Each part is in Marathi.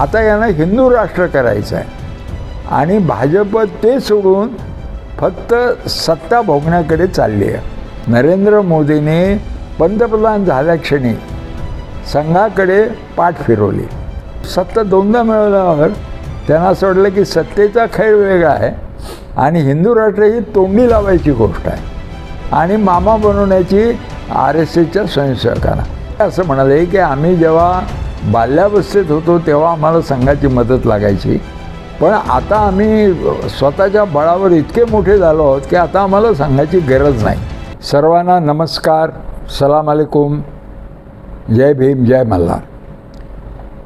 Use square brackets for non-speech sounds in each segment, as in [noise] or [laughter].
आता यांना हिंदू राष्ट्र करायचं आहे. आणि भाजप ते सोडून फक्त सत्ता भोगण्याकडे चालली आहे. नरेंद्र मोदीने पंतप्रधान झाल्याक्षणी संघाकडे पाठ फिरवली. सत्ता दोनदा मिळवल्यावर त्यांना असं वाटलं की सत्तेचा खेळ वेगळा आहे आणि हिंदू राष्ट्र ही तोंडी लावायची गोष्ट आहे. आणि मामा बनवण्याची आर एस एसच्या स्वयंसेवकांना. असं म्हणाले की आम्ही जेव्हा बाल्यावस्थेत होतो तेव्हा आम्हाला संघाची मदत लागायची. पण आता आम्ही स्वतःच्या बळावर इतके मोठे झालो आहोत की आता आम्हाला सांगायची गरज नाही. सर्वांना नमस्कार सलाम अलेकुम जय भीम जय मल्हार.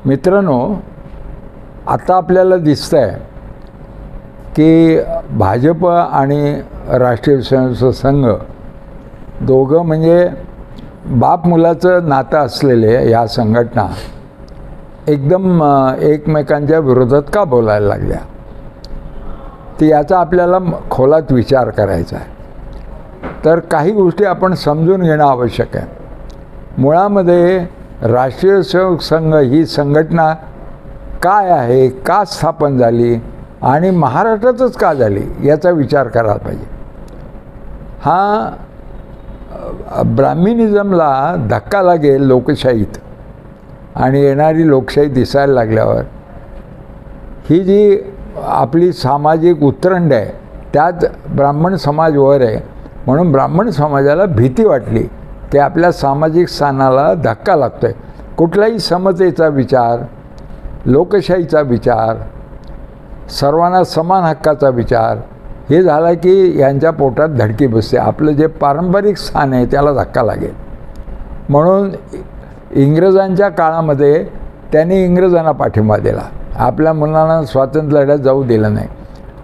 मित्रांनो आता आपल्याला दिसतं आहे की भाजप आणि राष्ट्रीय स्वयंसेवक संघ दोघं म्हणजे बाप मुलाचं नातं असलेले या संघटना एकदम एकमेकांच्या विरोधात का बोलायला लागल्या? तर याचा आपल्याला खोलात विचार करायचा आहे. तर काही गोष्टी आपण समजून घेणं आवश्यक आहे. मुळामध्ये राष्ट्रीय सेवक संघ ही संघटना काय आहे का स्थापन झाली आणि महाराष्ट्रातच का झाली याचा विचार करायला पाहिजे. हा अ, ब्राह्मिनिझमला धक्का लागेल लोकशाहीत. आणि येणारी लोकशाही दिसायला लागल्यावर ही जी आपली सामाजिक उतरंड आहे त्यात ब्राह्मण समाज वर आहे म्हणून ब्राह्मण समाजाला भीती वाटली की आपल्या सामाजिक स्थानाला धक्का लागतो आहे कुठलाही समतेचा विचार लोकशाहीचा विचार सर्वांना समान हक्काचा विचार हे झाला की यांच्या पोटात धडकी बसते. आपलं जे पारंपरिक स्थान आहे त्याला धक्का लागेल. म्हणून इंग्रजांच्या काळामध्ये त्यांनी इंग्रजांना पाठिंबा दिला. आपल्या मुलांना स्वातंत्र्य लढ्यात जाऊ दिलं नाही.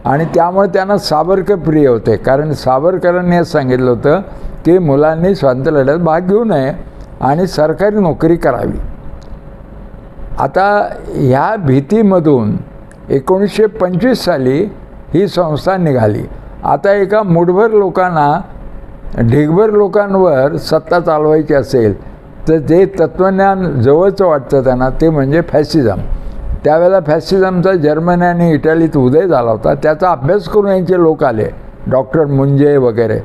आणि त्यामुळे त्यांना सावरकर प्रिय होते. कारण सावरकरांनी हे सांगितलं होतं की मुलांनी स्वातंत्र्य लढ्यात भाग घेऊ नये आणि सरकारी नोकरी करावी. आता ह्या भीतीमधून एकोणीसशे पंचवीस साली ही संस्था निघाली. आता एका मुठभर लोकांना ढिगभर लोकांवर सत्ता चालवायची असेल तर जे तत्त्वज्ञान जवळचं वाटतं त्यांना ते म्हणजे फॅसिझम त्यावेळेला फॅसिझमचा जर्मनी आणि इटालीत उदय झाला होता. त्याचा अभ्यास करून यांचे लोक आले डॉक्टर मुंजे वगैरे.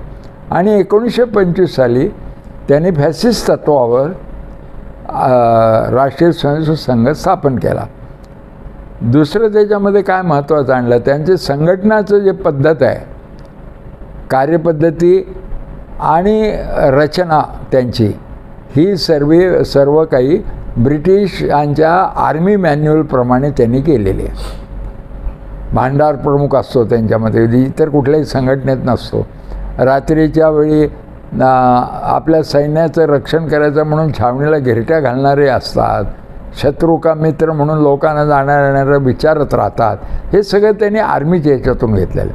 आणि एकोणीसशे पंचवीस साली त्यांनी फॅसिस्ट तत्वावर राष्ट्रीय स्वयंसेवक संघ स्थापन केला. दुसरं त्याच्यामध्ये काय महत्त्वाचं आणलं त्यांचे संघटनाचं जे पद्धत आहे कार्यपद्धती आणि रचना त्यांची ही सर्व सर्व काही ब्रिटिशांच्या आर्मी मॅन्युअलप्रमाणे त्यांनी केलेली आहे. भांडार प्रमुख असतो त्यांच्यामध्ये इतर कुठल्याही संघटनेत नसतो. रात्रीच्या वेळी आपल्या सैन्याचं रक्षण करायचं म्हणून छावणीला घिरट्या घालणारे असतात. शत्रू का मित्र म्हणून लोकांना जाणार येणारं विचारत राहतात. हे सगळं त्यांनी आर्मीच्या याच्यातून घेतलेलं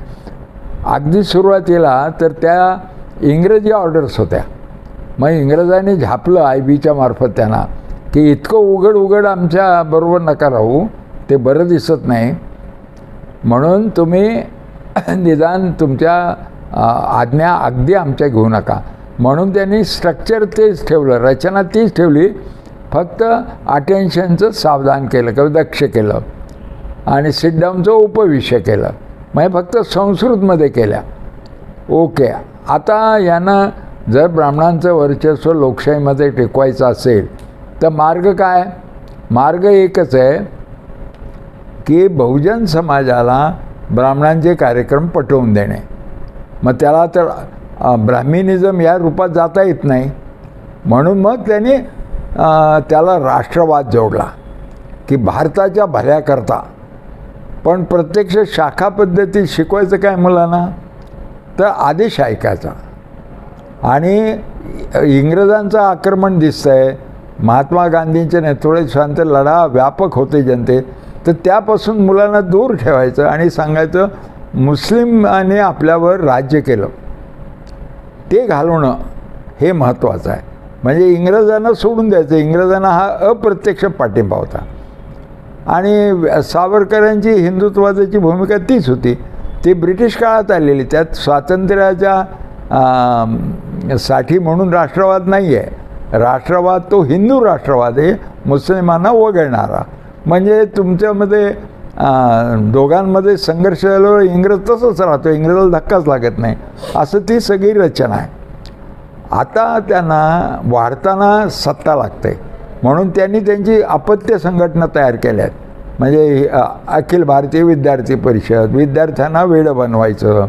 अगदी सुरुवातीला तर त्या इंग्रजी ऑर्डर्स होत्या. मग इंग्रजांनी झापलं आय बीच्या मार्फत त्यांना की इतकं उघड उघड आमच्या बरोबर नका राहू ते बरं दिसत नाही. म्हणून तुम्ही [coughs] निदान तुमच्या आज्ञा अगदी आमच्या घेऊ नका. म्हणून त्यांनी स्ट्रक्चर तेच ठेवलं रचना तीच ठेवली फक्त अटेन्शनचं सावधान केलं किंवा दक्ष केलं आणि सिटडाऊनचं उपविषय केलं. म्हणजे फक्त संस्कृतमध्ये केल्या. ओके. आता यांना जर ब्राह्मणांचं वर्चस्व लोकशाहीमध्ये टिकवायचं असेल तर मार्ग काय? मार्ग एकच आहे की बहुजन समाजाला ब्राह्मणांचे कार्यक्रम पटवून देणे. मग त्याला तर ब्राह्मिनिझम या रूपात जाता येत नाही. म्हणून मग त्यांनी त्याला राष्ट्रवाद जोडला की भारताच्या भल्याकरता. पण प्रत्यक्ष शाखा पद्धतीत शिकवायचं काय मुलांना? तर आदेश ऐकायचा. आणि इंग्रजांचं आक्रमण दिसतं आहे महात्मा गांधींच्या नेतृत्वात शांत लढा व्यापक होते जनतेत तर त्यापासून मुलांना दूर ठेवायचं आणि सांगायचं मुस्लिमाने आपल्यावर राज्य केलं ते घालवणं हे महत्त्वाचं आहे. म्हणजे इंग्रजांना सोडून द्यायचं इंग्रजांना हा अप्रत्यक्ष पाठिंबा होता. आणि सावरकरांची हिंदुत्वादाची भूमिका तीच होती. ती ब्रिटिश काळात आलेली त्यात स्वातंत्र्याच्या साठी म्हणून राष्ट्रवाद नाही आहे राष्ट्रवाद तो हिंदू राष्ट्रवाद आहे मुस्लिमांना वगळणारा. म्हणजे तुमच्यामध्ये दोघांमध्ये संघर्ष झाल्यावर इंग्रज तसंच राहतो इंग्रजाला धक्काच लागत नाही. असं ती सगळी रचना आहे. आता त्यांना वाढताना सत्ता लागते. म्हणून त्यांनी त्यांची अपत्य संघटना तयार केल्या आहेत. म्हणजे अखिल भारतीय विद्यार्थी परिषद विद्यार्थ्यांना वेळ बनवायचं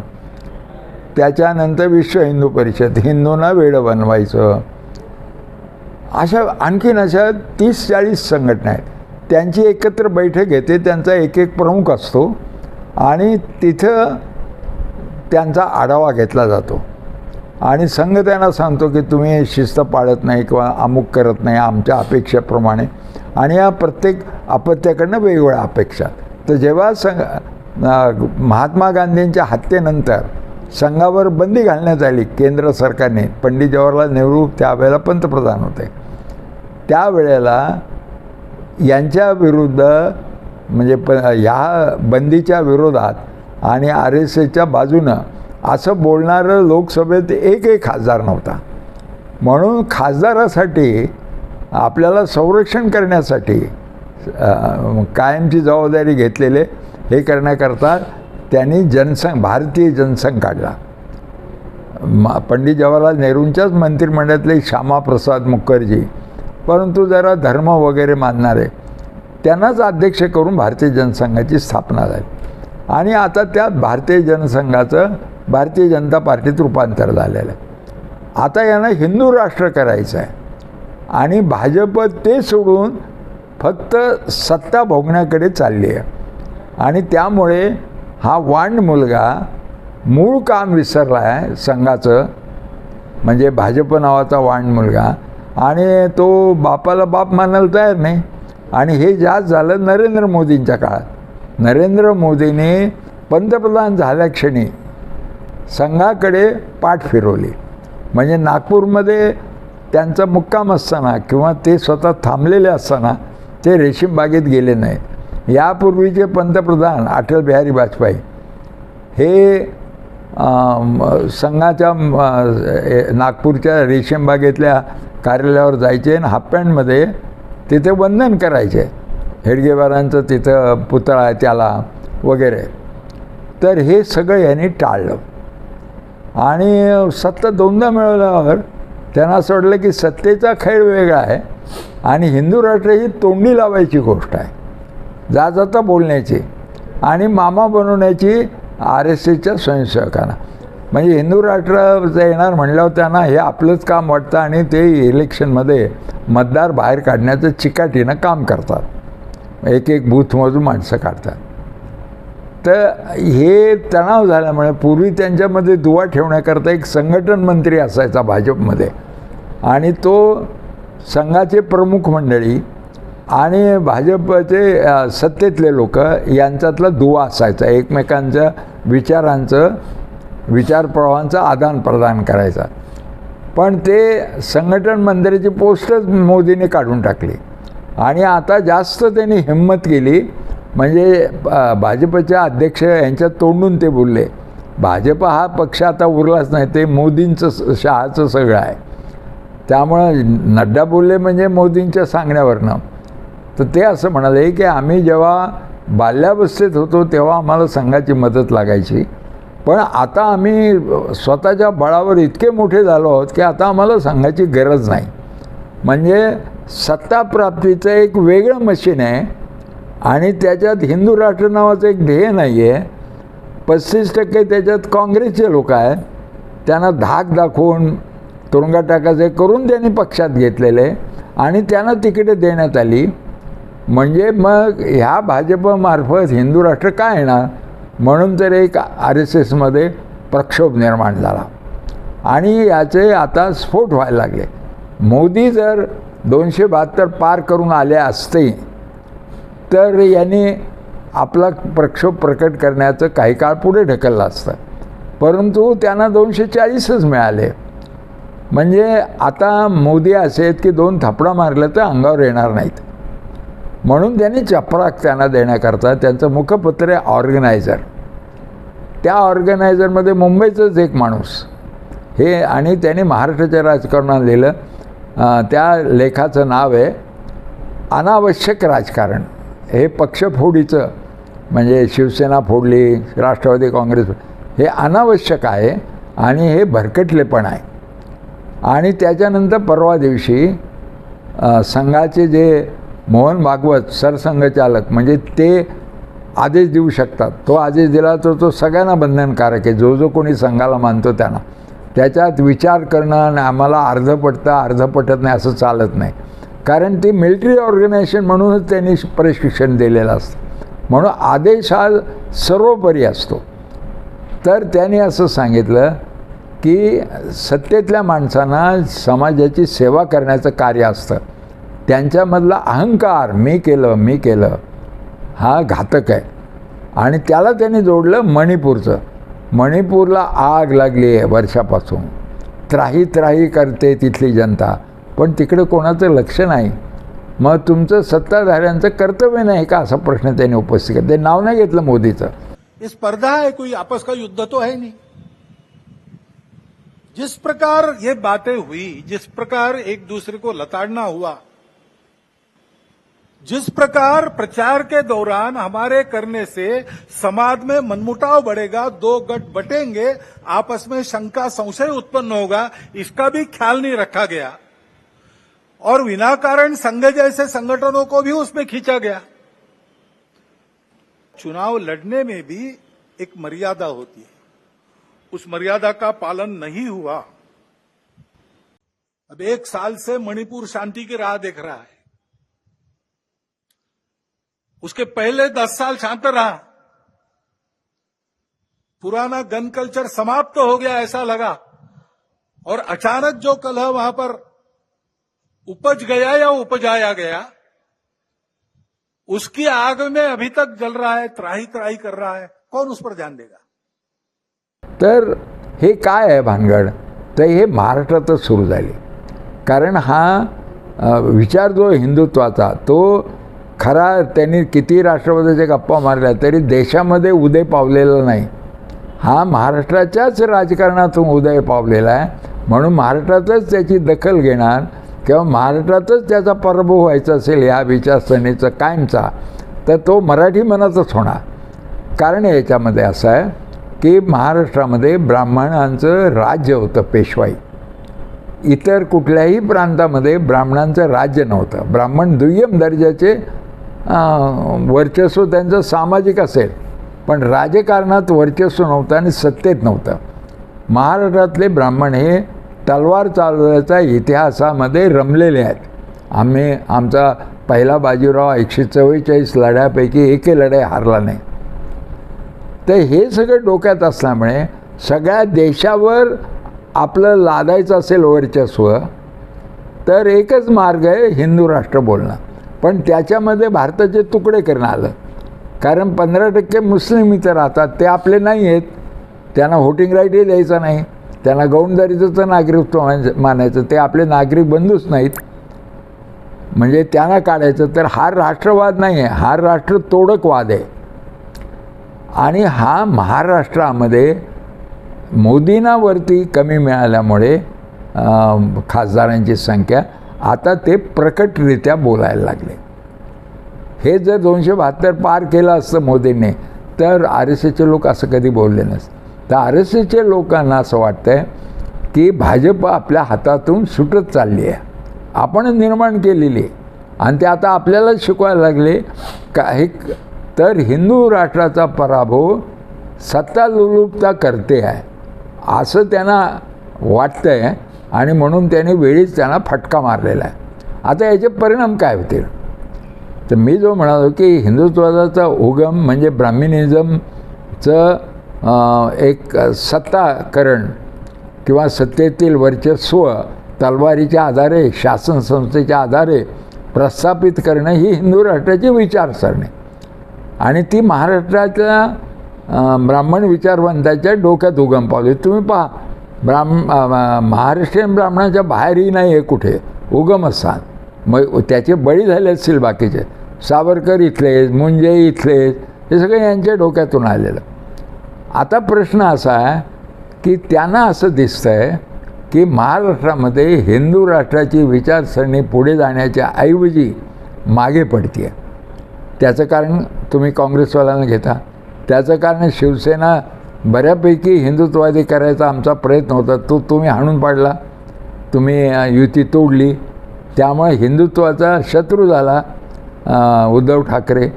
त्याच्यानंतर विश्व हिंदू परिषद हिंदूंना वेडं बनवायचं. अशा आणखीन अशा तीस चाळीस संघटना आहेत. त्यांची एकत्र बैठक घेते त्यांचा एक एक प्रमुख असतो आणि तिथं त्यांचा आढावा घेतला जातो. आणि संघ त्यांना सांगतो की तुम्ही शिस्त पाळत नाही किंवा अमुक करत नाही आमच्या अपेक्षेप्रमाणे. आणि या प्रत्येक अपत्याकडनं वेगवेगळ्या अपेक्षा तर जेव्हा संघ महात्मा गांधींच्या हत्येनंतर संघावर बंदी घालण्यात आली केंद्र सरकारने. पंडित जवाहरलाल नेहरू त्यावेळेला पंतप्रधान होते. त्यावेळेला यांच्या विरुद्ध म्हणजे प ह्या बंदीच्या विरोधात आणि आर एस एसच्या बाजूनं असं बोलणारं लोकसभेत एक एक खासदार नव्हता. म्हणून खासदारासाठी आपल्याला संरक्षण करण्यासाठी कायमची जबाबदारी घेतलेले हे करण्याकरता त्यांनी जनसंघ भारतीय जनसंघ काढला. मा पंडित जवाहरलाल नेहरूंच्याच मंत्रिमंडळातले श्यामाप्रसाद मुखर्जी. परंतु जरा धर्म वगैरे मानणारे त्यांनाच अध्यक्ष करून भारतीय जनसंघाची स्थापना झाली. आणि आता त्या भारतीय जनसंघाचं भारतीय जनता पार्टीत रूपांतर झालेलं आहे. आता यांना हिंदू राष्ट्र करायचं आहे. आणि भाजप ते सोडून फक्त सत्ता भोगण्याकडे चालली आहे. आणि त्यामुळे हा वांड मुलगा मूळ काम विसरला आहे संघाचं म्हणजे भाजप नावाचा वांड मुलगा आणि तो बापाला बाप मानायला तयार नाही. आणि हे जास्त झालं नरेंद्र मोदींच्या काळात. नरेंद्र मोदीने पंतप्रधान झाल्याक्षणी संघाकडे पाठ फिरवली. म्हणजे नागपूरमध्ये त्यांचा मुक्काम असताना किंवा ते स्वतः थांबलेले असताना ते रेशीमबागेत गेले नाहीत. यापूर्वीचे पंतप्रधान अटल बिहारी वाजपेयी हे संघाच्या नागपूरच्या रेशीमबागेतल्या कार्यालयावर जायचे आणि हाफपॅन्टमध्ये तिथे वंदन करायचे. हेडगेवारांचं तिथं पुतळा आहे त्याला वगैरे. तर हे सगळं यांनी टाळलं. आणि सत्ता दोनदा मिळवल्यावर त्यांना असं वाटलं की सत्तेचा खेळ वेगळा आहे आणि हिंदू राष्ट्र ही तोंडी लावायची गोष्ट आहे. जा जाता बोलण्याची आणि मामा बनवण्याची आर एस एसच्या स्वयंसेवकांना. म्हणजे हिंदू राष्ट्र येणार म्हणल्यावर त्यांना हे आपलंच काम वाटतं आणि ते इलेक्शनमध्ये मतदार बाहेर काढण्याचं चिकाटीनं काम करतात. एक एक बूथमधून माणसं काढतात. तर हे तणाव झाल्यामुळे पूर्वी त्यांच्यामध्ये दुवा ठेवण्याकरता एक संघटन मंत्री असायचा भाजपमध्ये. आणि तो संघाचे प्रमुख मंडळी आणि भाजपचे सत्तेतले लोक यांच्यातला दुवा असायचा. एकमेकांच्या विचारांचं विचारप्रवाहांचं आदानप्रदान करायचा. पण ते संघटन मंदिराची पोस्टच मोदीने काढून टाकली. आणि आता जास्त त्यांनी हिंमत केली म्हणजे भाजपचे भाजपच्या अध्यक्ष यांच्या तोंडून ते बोलले भाजप हा पक्ष आता उरलाच नाही ते मोदींचं शहाचं सगळं आहे. त्यामुळं नड्डा बोलले म्हणजे मोदींच्या सांगण्यावरनं. तर ते असं म्हणाले की आम्ही जेव्हा बाल्यावस्थेत होतो तेव्हा आम्हाला संघाची मदत लागायची. पण आता आम्ही स्वतःच्या बळावर इतके मोठे झालो आहोत की आता आम्हाला संघाची गरज नाही. म्हणजे सत्ताप्राप्तीचं एक वेगळं मशीन आहे आणि त्याच्यात हिंदू राष्ट्र नावाचं एक ध्येय नाही आहे पस्तीस टक्के त्याच्यात काँग्रेसचे लोक आहेत. त्यांना धाक दाखवून तुरुंगात टाकायचे करून त्यांनी पक्षात घेतलेले आणि त्यांना तिकडे देण्यात आली. म्हणजे मग ह्या भाजपमार्फत हिंदू राष्ट्र काय येणार? म्हणून तर एक आर एस एसमध्ये प्रक्षोभ निर्माण झाला. आणि याचे आता स्फोट व्हायला लागले. मोदी जर दोनशे बहात्तर पार करून आले असते तर यांनी आपला प्रक्षोभ प्रकट करण्याचं काही काळ पुढे ढकललं असतं. परंतु त्यांना दोनशे चाळीसच मिळाले. म्हणजे आता मोदी असे आहेत की दोन थापडा मारलं तर अंगावर येणार नाहीत. म्हणून त्यांनी चपराक त्यांना देण्याकरता त्यांचं मुखपत्र आहे ऑर्गनायझर. त्या ऑर्गनायझरमध्ये मुंबईचंच एक माणूस. हे आणि त्यांनी महाराष्ट्राच्या राजकारणात लिहिलं त्या लेखाचं नाव आहे अनावश्यक राजकारण. हे पक्षफोडीचं म्हणजे शिवसेना फोडली राष्ट्रवादी काँग्रेस हे अनावश्यक आहे आणि हे भरकटले पण आहे. आणि त्याच्यानंतर परवा दिवशी संघाचे जे मोहन भागवत सरसंघचालक म्हणजे ते आदेश देऊ शकतात. तो आदेश दिला तर तो सगळ्यांना बंधनकारक आहे. जो जो कोणी संघाला मानतो त्यांना. त्याच्यात विचार करणं आणि आम्हाला अर्ध पटतं अर्ध पटत नाही असं चालत नाही. कारण ती मिलिटरी ऑर्गनायझेशन म्हणूनच त्यांनी प्रशिक्षण दिलेलं असतं. म्हणून आदेश हा सर्वोपरी असतो. तर त्याने असं सांगितलं की सत्तेतल्या माणसांना समाजाची सेवा करण्याचं कार्य असतं. त्यांच्यामधला अहंकार मी केलं मी केलं हा घातक आहे. आणि त्याला त्यांनी जोडलं मणिपूरचं. मणिपूरला आग लागली आहे वर्षापासून. त्राही त्राही करते तिथली जनता. पण तिकडे कोणाचं लक्ष नाही. मग तुमचं सत्ताधाऱ्यांचं कर्तव्य नाही का? असा प्रश्न त्यांनी उपस्थित केला. ते नाव नाही घेतलं मोदीचं. स्पर्धा है कोई आपस का युद्ध तो है नहीं. जिस प्रकार ये बातें हुई जिस प्रकार एक दूसरे को लताड़ना हुआ जिस प्रकार प्रचार के दौरान हमारे करने से समाज में मनमुटाव बढ़ेगा, दो गट बटेंगे, आपस में शंका संशय उत्पन्न होगा, इसका भी ख्याल नहीं रखा गया। और बिना कारण संघ जैसे संगठनों को भी उसमें खींचा गया। चुनाव लड़ने में भी एक मर्यादा होती है। उस मर्यादा का पालन नहीं हुआ। अब एक साल से मणिपुर शांति की राह देख रहा है। उसके पहले दस साल शांत रहा। पुराना गन कल्चर समाप्त तो हो गया ऐसा लगा। और अचानक जो कलह वहाँ पर उपज गया या उपजाया गया, उसकी आग में अभी तक जल रहा है त्राही त्राही कर रहा है, कौन उस पर ध्यान देगा? तर हे काय आहे भानगड? तर हे महाराष्ट्रातच सुरू झाली. कारण हा विचार जो हिंदुत्वाचा तो खरा त्यांनी किती राष्ट्रवादाच्या गप्पा मारल्या तरी देशामध्ये उदय पावलेला नाही. हा महाराष्ट्राच्याच राजकारणातून उदय पावलेला आहे. म्हणून महाराष्ट्रातच त्याची दखल घेणार किंवा महाराष्ट्रातच त्याचा पराभव व्हायचा असेल या विचारसरणीचा कायमचा तर तो मराठी मनातच होणार. कारण याच्यामध्ये असं आहे की महाराष्ट्रामध्ये ब्राह्मणांचं राज्य होतं पेशवाई. इतर कुठल्याही प्रांतामध्ये ब्राह्मणांचं राज्य नव्हतं. ब्राह्मण दुय्यम दर्जाचे वर्चस्व त्यांचं सामाजिक असेल पण राजकारणात वर्चस्व नव्हतं आणि सत्तेत नव्हतं. महाराष्ट्रातले ब्राह्मण हे तलवार चालवण्याच्या इतिहासामध्ये रमलेले आहेत. आम्ही आमचा पहिला बाजीराव एकशे चव्वेचाळीस लढ्यापैकी एकही लढाई हारला नाही. तर हे सगळं डोक्यात असल्यामुळे सगळ्या देशावर आपलं लादायचं असेल वर्चस्व तर एकच मार्ग आहे हिंदू राष्ट्र बोलणं. पण त्याच्यामध्ये भारताचे तुकडे करणं आलं. कारण पंधरा टक्के मुस्लिम इथं राहतात ते आपले नाही आहेत. त्यांना व्होटिंग राईटही द्यायचा नाही. त्यांना गौंडदारीचं नागरिकत्व मानायचं- मानायचं. ते आपले नागरिक बंधूच नाहीत. म्हणजे त्यांना काढायचं. तर हा राष्ट्रवाद नाही आहे हा राष्ट्र तोडकवाद आहे. आणि हा महाराष्ट्रामध्ये मोदींनावरती कमी मिळाल्यामुळे खासदारांची संख्या आता ते प्रकटरित्या बोलायला लागले. हे जर दोनशे बहात्तर पार केलं असतं मोदींनी तर आर एस एचे लोक असं कधी बोलले नसते. तर आर एस एचे लोकांना असं वाटतंय की भाजप आपल्या हातातून सुटत चालली आहे. आपण निर्माण केलेली आहे. आणि ते आता आपल्यालाच शिकवायला लागले. का हे तर हिंदू राष्ट्राचा पराभव सत्ता लुलुपता करते आहे. असं त्यांना वाटतं आहे आणि म्हणून त्याने वेळीच त्यांना फटका मारलेला आहे. आता याचे परिणाम काय होतील? तर मी जो म्हणालो की हिंदुत्वाचा उगम म्हणजे ब्राह्मिनिझमचं एक सत्ताकरण किंवा सत्तेतील वर्चस्व तलवारीच्या आधारे शासन संस्थेच्या आधारे प्रस्थापित करणं ही हिंदू राष्ट्राची विचारसरणी. आणि ती महाराष्ट्राच्या ब्राह्मण विचारवंताच्या डोक्यात उगम पावली. तुम्ही पहा ब्राह्म महाराष्ट्रीयन ब्राह्मणाच्या बाहेरही नाही आहे कुठे. उगमस्थान. मग त्याचे बळी झाले असतील बाकीचे. सावरकर इथले मुंजे इथले हे सगळे यांच्या डोक्यातून आलेलं. आता प्रश्न असा आहे की त्यांना असं दिसतं आहे की महाराष्ट्रामध्ये हिंदू राष्ट्राची विचारसरणी पुढे जाण्याच्या ऐवजी मागे पडते त्याचं कारण तुम्ही काँग्रेसवाल्यांना घेता. त्याचं कारण शिवसेना बऱ्यापैकी हिंदुत्ववादी करायचा आमचा प्रयत्न होता. तो तुम्ही हाणून पाडला. तुम्ही युती तोडली. त्यामुळे हिंदुत्वाचा शत्रू झाला उद्धव ठाकरे.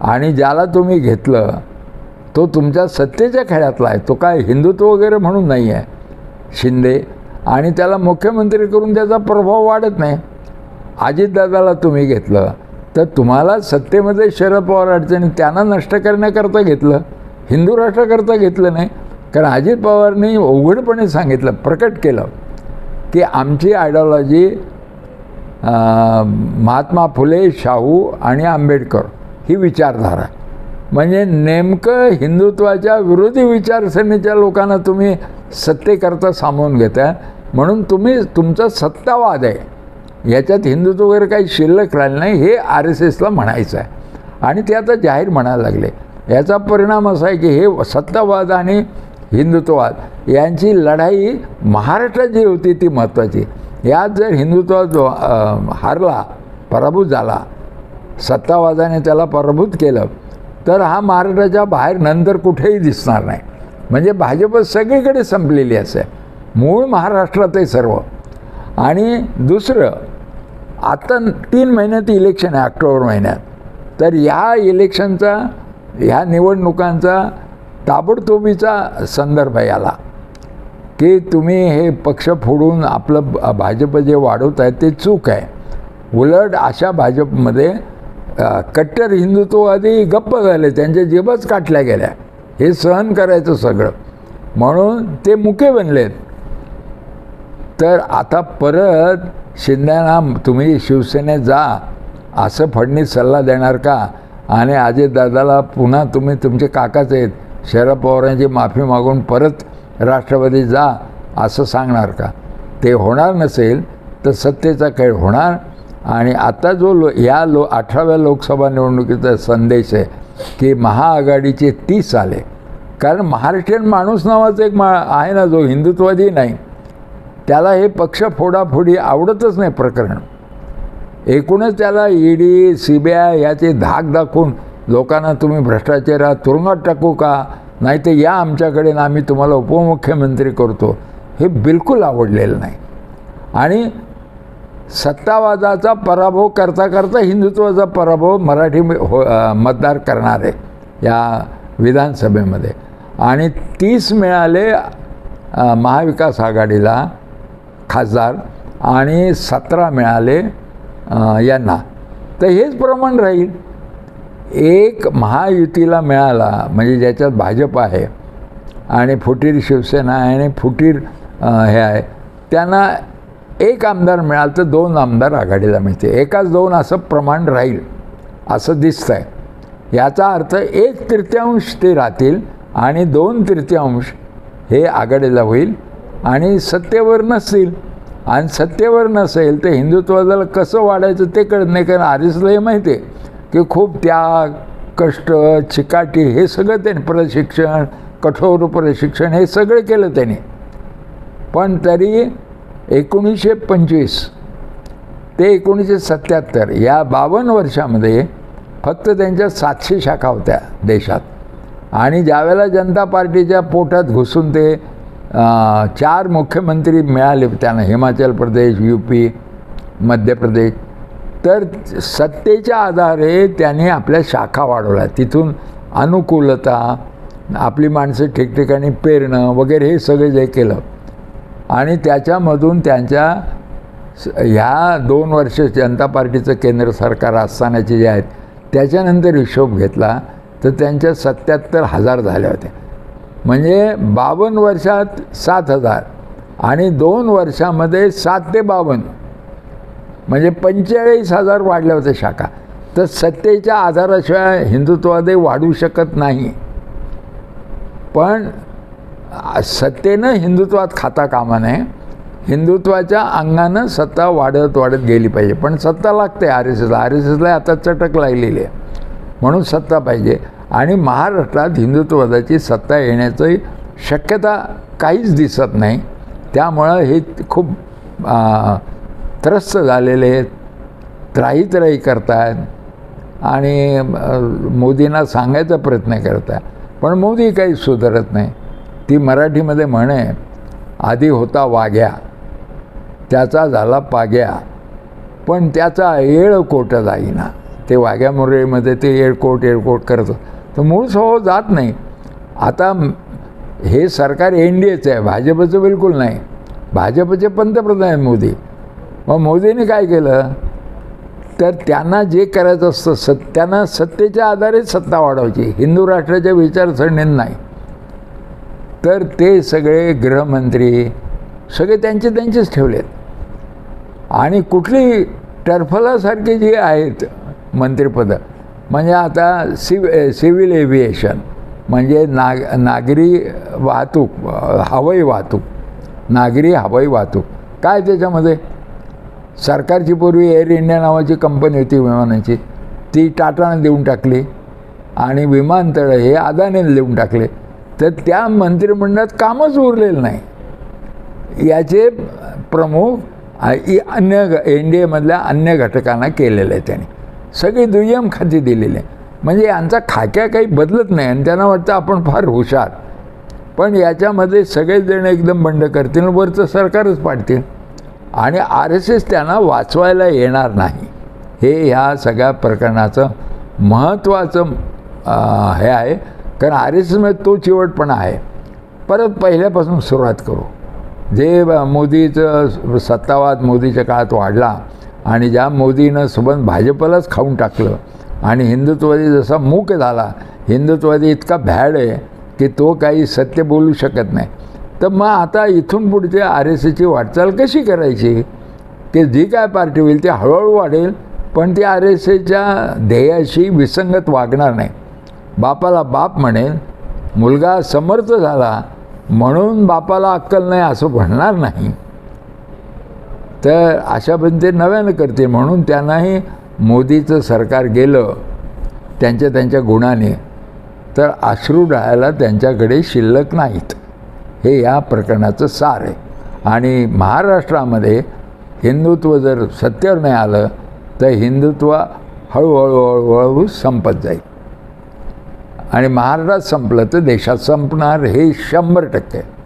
आणि ज्याला तुम्ही घेतलं तो तुमच्या सत्तेच्या खेळातला आहे. तो काय हिंदुत्व वगैरे म्हणून नाही आहे. शिंदे. आणि त्याला मुख्यमंत्री करून त्याचा प्रभाव वाढत नाही. अजितदादाला तुम्ही घेतलं तर तुम्हाला सत्तेमध्ये शरद पवार अडचणी त्यांना नष्ट करण्याकरता घेतलं. हिंदू राष्ट्राकरता घेतलं नाही. कारण अजित पवारनी उघडपणे सांगितलं प्रकट केलं की आमची आयडॉलॉजी महात्मा फुले शाहू आणि आंबेडकर ही विचारधारा. म्हणजे नेमकं हिंदुत्वाच्या विरोधी विचारसरणीच्या लोकांना तुम्ही सत्तेकरता सामावून घेता म्हणून तुम्ही तुमचा सत्तावाद आहे. याच्यात हिंदुत्व वगैरे काही शिल्लक राहिलं नाही हे आर एस एसला म्हणायचं आहे. आणि ते आता जाहीर म्हणायला लागले. याचा परिणाम असा आहे की हे सत्तावाद आणि हिंदुत्ववाद यांची लढाई महाराष्ट्रात जी होती ती महत्त्वाची. यात जर हिंदुत्व हारला पराभूत झाला सत्तावादाने त्याला पराभूत केलं तर हा महाराष्ट्राच्या बाहेर नंतर कुठेही दिसणार नाही. म्हणजे भाजप सगळीकडे संपलेली असे मूळ महाराष्ट्रात आहे सर्व. आणि दुसरं आता तीन महिन्यात इलेक्शन आहे ऑक्टोबर महिन्यात. तर या इलेक्शनचा ह्या निवडणुकांचा ताबडतोबीचा संदर्भ आहे याला. की तुम्ही हे पक्ष फोडून आपलं भाजप जे वाढवत आहे ते चूक आहे. उलट अशा भाजपमध्ये कट्टर हिंदुत्ववादी गप्प झाले त्यांच्या जेबच काटल्या गेल्या. हे सहन करायचं सगळं. म्हणून ते मुके बनलेत. तर आता परत शिंद्यांना तुम्ही शिवसेनेत जा. असं फडणीस सल्ला देणार का? आणि अजितदादाला पुन्हा तुम्ही तुमचे काकाच आहेत. शरद पवारांची माफी मागून परत राष्ट्रवादी जा असं सांगणार का? ते होणार नसेल तर सत्तेचा खेळ होणार. आणि आता जो लो या लो अठराव्या लोकसभा निवडणुकीचा संदेश आहे की महाआघाडीचे तीस आले. कारण महाराष्ट्रीयन माणूस नावाचा एक मा आहे ना जो हिंदुत्ववादी नाही. त्याला हे पक्ष फोडाफोडी आवडतच नाही प्रकरण. एकूणच त्याला ईडी सी बी आय याचे धाक दाखवून लोकांना तुम्ही भ्रष्टाचारात तुरुंगात टाकू का? नाही तर या आमच्याकडे ना आम्ही तुम्हाला उपमुख्यमंत्री करतो. हे बिलकुल आवडलेलं नाही. आणि सत्तावादाचा पराभव करता करता हिंदुत्वाचा पराभव मराठी हो मतदार करणार आहे या विधानसभेमध्ये. आणि तीस मिळाले महाविकास आघाडीला खासदार आणि सतरा मिळाले यांना. तर हेच प्रमाण राहील. एक महायुतीला मिळाला म्हणजे ज्याच्यात भाजप आहे आणि फुटीर शिवसेना आहे आणि फुटीर हे आहे त्यांना एक आमदार मिळालं तर दोन आमदार आघाडीला मिळते एकाच दोन असं प्रमाण राहील असं दिसतं आहे याचा अर्थ एक तृतीयांश ते राहतील आणि दोन तृतीयांश हे आघाडीला होईल आणि सत्तेवर नसतील. आणि सत्तेवर नसेल तर हिंदुत्वाला कसं वाढायचं ते कळत नाही कारण आरिसला हे माहिती आहे की खूप त्याग कष्ट चिकाटी हे सगळं त्याने प्रशिक्षण कठोर प्रशिक्षण हे सगळं केलं त्याने. पण तरी एकोणीसशे पंचवीस ते एकोणीसशे सत्याहत्तर या बावन्न वर्षामध्ये फक्त त्यांच्या सातशे शाखा होत्या देशात. आणि ज्यावेळेला जनता पार्टीच्या पोटात घुसून ते चार मुख्यमंत्री मिळाले त्यांना. Himachal Pradesh U P Madhya Pradesh. तर सत्तेच्या आधारे त्याने आपल्या शाखा वाढवल्या. तिथून अनुकूलता आपली माणसं ठिकठिकाणी पेरणं वगैरे हे सगळं जे केलं. आणि त्याच्यामधून त्यांच्या स- ह्या दोन वर्ष जनता पार्टीचं केंद्र सरकार असतानाचे जे आहेत त्याच्यानंतर हिशोब घेतला तर त्यांच्या सत्याहत्तर हजार झाल्या होत्या. म्हणजे बावन्न वर्षात सात हजार आणि दोन वर्षामध्ये सात ते बावन्न. म्हणजे पंचेचाळीस हजार वाढल्या होत्या शाखा. तर सत्तेच्या आधाराशिवाय हिंदुत्वादी वाढू शकत नाही. पण सत्तेनं हिंदुत्वात खाता कामा नये. हिंदुत्वाच्या अंगानं सत्ता वाढत वाढत गेली पाहिजे. पण सत्ता लागते आर एस एसला. आर एस एसला आता चटक लागलेली आहे. म्हणून सत्ता पाहिजे. आणि महाराष्ट्रात हिंदुत्ववादाची सत्ता येण्याची शक्यता काहीच दिसत नाही. त्यामुळं हे खूप त्रस्त झालेले आहेत. त्राही त्राही करतायत. आणि मोदींना सांगायचा प्रयत्न करत पण मोदी काही सुधारत नाही. ती मराठीमध्ये म्हणे आधी होता वाघ्या. त्याचा झाला पाग्या. पण त्याचा येळकोट जाईना. ते वाघ्या मुरळीमध्ये ते येळकोट येळकोट करत तर मूळ स्वभाव जात नाही. आता हे सरकार एन डी एचं आहे भाजपचं बिलकुल नाही. भाजपचे पंतप्रधान आहेत मोदी. मग मोदीने काय केलं? तर त्यांना जे करायचं असतं सत् त्यांना सत्तेच्या आधारे सत्ता वाढवायची. हिंदू राष्ट्राच्या विचारसरणीत नाही. तर ते सगळे गृहमंत्री सगळे त्यांचे त्यांचेच ठेवलेत. आणि कुठली टर्फलासारखी जी आहेत मंत्रिपदं म्हणजे आता सिव सिव्हिल एव्हिएशन म्हणजे नाग नागरी वाहतूक हवाई वाहतूक नागरी हवाई वाहतूक काय त्याच्यामध्ये? सरकारची पूर्वी एअर इंडिया नावाची कंपनी होती विमानाची ती टाटाने देऊन टाकली आणि विमानतळ हे अदानीने देऊन टाकले. तर त्या मंत्रिमंडळात कामच उरलेलं नाही. याचे प्रमुख इ- अन्य ग- एन डी एमधल्या अन्य घटकांना केलेलं आहे त्यांनी. सगळी दुय्यम खाती दिलेली आहे. म्हणजे यांचा खाक्या काही बदलत नाही आणि त्यांना वाटतं आपण फार हुशार. पण याच्यामध्ये सगळेजण एकदम बंड करतील वरचं सरकारच पाडतील. आणि आर एस एस त्यांना वाचवायला येणार नाही. हे ह्या सगळ्या प्रकरणाचं महत्त्वाचं हे आहे. कारण आर एस एसमध्ये तो चिवटपणा आहे. परत पहिल्यापासून सुरुवात करू. जे मोदीचं सत्तावाद मोदीच्या काळात वाढला आणि ज्या मोदीनं सोबत भाजपलाच खाऊन टाकलं आणि हिंदुत्ववादी जसा मूक झाला हिंदुत्ववादी इतका भॅड आहे की तो काही सत्य बोलू शकत नाही. तर मग आता इथून पुढचे आर एस एची वाटचाल कशी करायची? की जी काय पार्टी होईल ती हळूहळू वाढेल पण ती आर एस एच्या ध्येयाशी विसंगत वागणार नाही. बापाला बाप म्हणेल मुलगा समर्थ झाला म्हणून बापाला अक्कल नाही असं म्हणणार नाही. तर अशा पद्धतीने नव्यानं करते म्हणून त्यांनाही मोदीचं सरकार गेलं त्यांच्या त्यांच्या गुणाने तर अश्रू डाळायला त्यांच्याकडे शिल्लक नाहीत. हे या प्रकरणाचं सार आहे. आणि महाराष्ट्रामध्ये हिंदुत्व जर सत्यावर नाही आलं तर हिंदुत्व हळूहळू हळूहळू संपत जाईल. आणि महाराष्ट्रात संपलं तर देशात संपणार हे शंभर टक्के.